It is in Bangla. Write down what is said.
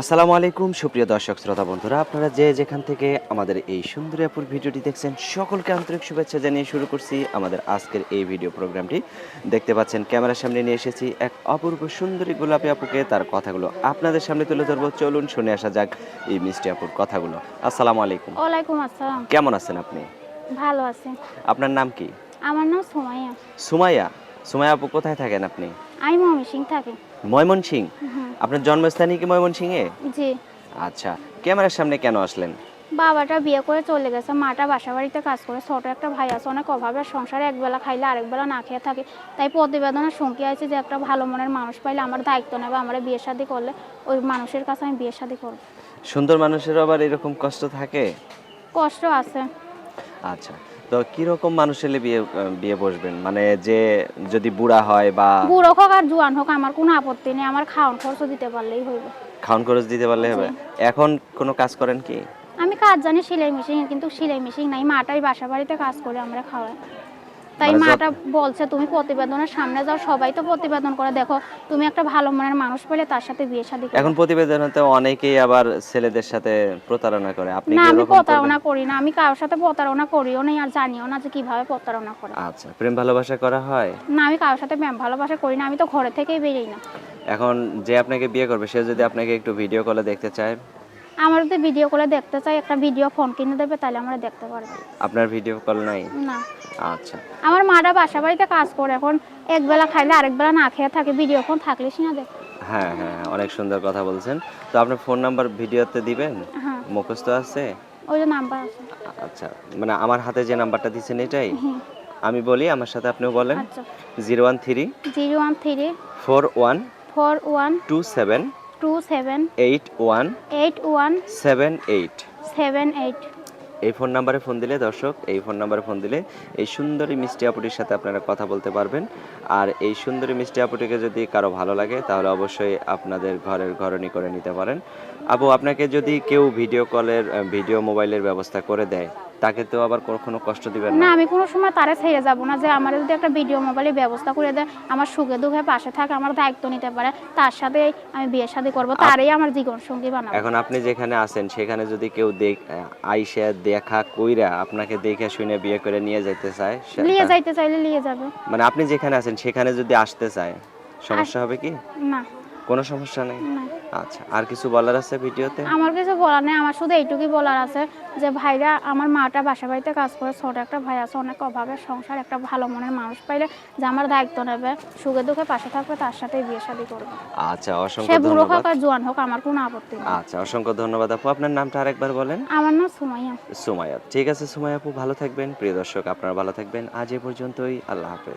আসসালামু আলাইকুম সুপ্রিয় দর্শক শ্রোতা বন্ধুরা। আপনারা যে যেখান থেকে আমাদের এই সুন্দরিয়াপুর ভিডিওটি দেখছেন সকলকে আন্তরিক শুভেচ্ছা জানিয়ে শুরু করছি আমাদের আজকের এই ভিডিও প্রোগ্রামটি। দেখতে পাচ্ছেন ক্যামেরার সামনে নিয়ে এসেছি এক অপূর্ব সুন্দরী গোলাপি আপুকে। তার কথাগুলো আপনাদের সামনে তুলে ধরবো। চলুন শুনে আসা যাক এই মিষ্টি আপুর কথাগুলো। আসসালামু আলাইকুম। ওয়ালাইকুম আসসালাম। কেমন আছেন আপনি? ভালো আছি। আপনার নাম কি? আমার নাম সুমাইয়া। সুমাইয়া? সুমাইয়া আপু কোথায় থাকেন আপনি? আমি ময়মনসিং থাকি। ময়মনসিং আপনার জন্মস্থানই কি ময়মনসিংহে? জি। আচ্ছা ক্যামেরার সামনে কেন আসলেন? বাবাটা বিয়ে করে চলে গেছে মাটা বাসা বাড়িতে কাজ করে ছোট একটা ভাই আছে অনেক অভাবে সংসারে একবেলা খাইলে আরেকবেলা না খেয়ে থাকে। তাই প্রতিবেদনের সঙ্গী আছে যে একটা ভালো মনের মানুষ পাইলে আমার দায়িত্ব নেবে আমার বিয়ে শাদি করলে ওই মানুষের কাছে আমি বিয়ে শাদি করব। সুন্দর মানুষের আবার এরকম কষ্ট থাকে? কষ্ট আছে। আচ্ছা তো কীরকম মানুষ এলে বিয়ে বিয়ে বসবেন? মানে যে যদি বুড়া হয় বা বুড়ো হোক আর জোয়ান হোক আমার কোনো আপত্তি নেই। আমার খাওয়ান খরচ দিতে পারলেই হইব। খাওয়ান খরচ দিতে পারলে হবে? এখন কোনো কাজ করেন কি? আমি কাজ জানি সেলাই মেশিন কিন্তু সেলাই মেশিন নাই। মাটাই বাসা বাড়িতে কাজ করে আমরা খাওয়াই। তাই মানে মাটা বলছে তুমি প্রতিবেদনের সামনে যাও সবাই তো প্রতিবেদন করে। দেখো তুমি একটা ভালো মনের মানুষ পেলে তার সাথে বিয়ে শাদী এখন প্রতিবেদনতে অনেকেই আবার ছেলেদের সাথে প্রতারণা করে। আপনি না আমি প্রতারণা করি না আমি কারোর সাথে প্রতারণা করিও না আর জানিও না যে কীভাবে প্রতারণা করে। আচ্ছা প্রেম ভালোবাসা করা হয়? না আমি কারোর সাথে প্রেম ভালোবাসা করি না আমি তো ঘরে থেকেই বেরোই না। এখন যে আপনাকে বিয়ে করবে সে যদি আপনাকে একটু ভিডিও কলে দেখতে চায় আমার যদি ভিডিও কলে দেখতে চাই একটা ভিডিও ফোন কিনে দেবে তাহলে আমরা দেখতে পারব। আপনার ভিডিও কল নাই? না। আচ্ছা। আমার মাটা বাসা বাড়িতে কাজ করে এখন একবেলা খাইলে আরেকবেলা না খেয়ে থাকে ভিডিও ফোন থাকলে সিনা দেখ হ্যাঁ হ্যাঁ হ্যাঁ, অনেক সুন্দর কথা বলছেন। তো আপনার ফোন নাম্বার ভিডিওতে দিবেন? হ্যাঁ। মুখস্থ আছে? ওই যে নাম্বার আছে। আচ্ছা মানে আমার হাতে যে নাম্বারটা দিচ্ছেন এটাই? হ্যাঁ। আমি বলি আমার সাথে আপনিও বলেন। আচ্ছা। Zero one three zero one three four one four one two seven two seven eight one eight one seven eight seven eight এই ফোন নাম্বারে ফোন দিলে দর্শক এই ফোন নাম্বারে ফোন দিলে এই সুন্দরী মিষ্টি আপুটির সাথে আপনারা কথা বলতে পারবেন। আর এই সুন্দরী মিষ্টি আপুটিকে যদি কারও ভালো লাগে তাহলে অবশ্যই আপনাদের ঘরের ঘরণী করে নিতে পারেন। আপু আপনাকে যদি কেউ ভিডিও কলের ভিডিও মোবাইলের ব্যবস্থা করে দেয় তাকে তো আবার কখনো কষ্ট দিবেন না। আমি কোনো সময় তারে ছেড়ে যাব না যে আমার যদি একটা ভিডিও মোবাইলের ব্যবস্থা করে দেয় আমার সুখে দুঃখে পাশে থাকে আমার দায়িত্ব নিতে পারে তার সাথে আমি বিয়ে শাদী করব তারই আমার জীবন সঙ্গী বানাবো। এখন আপনি যেখানে আছেন সেখানে যদি কেউ দেখ আইসে দেখা কইরা আপনাকে দেখে শুনে বিয়ে করে নিয়ে যেতে চায় নিয়ে যাইতে চাইলে নিয়ে যাবে। মানে আপনি যেখানে আছেন সেখানে যদি আসতে চায় সমস্যা হবে কি? না। কোনো সমস্যা নেই? আচ্ছা আর কিছু বলার আছে ভিডিওতে? আমার কিছু বলার নেই আমার শুধু এইটুকুই বলার আছে যে ভাইরা আমার মাটা বাসা বাড়িতে কাজ করে ছোট একটা ভাই আছে অনেক অভাবে সংসার একটা ভালো মনের মানুষ পাইলে যে আমার দায়িত্ব নেবে সুখে দুঃখে পাশে থাকবে তার সাথে বিয়ে শাদী করবে। আচ্ছা অসংখ্য সে বুড়ো হোক আর জোয়ান হোক আমার কোনো আপত্তি নেই। আচ্ছা অসংখ্য ধন্যবাদ আপু। আপনার নামটা আরেকবার বলেন। আমার নাম সুমাইয়া। সুমাইয়া। ঠিক আছে সুমাইয়া আপু ভালো থাকবেন। প্রিয় দর্শক আপনারা ভালো থাকবেন। আজ এ পর্যন্তই। আল্লাহ হাফেজ।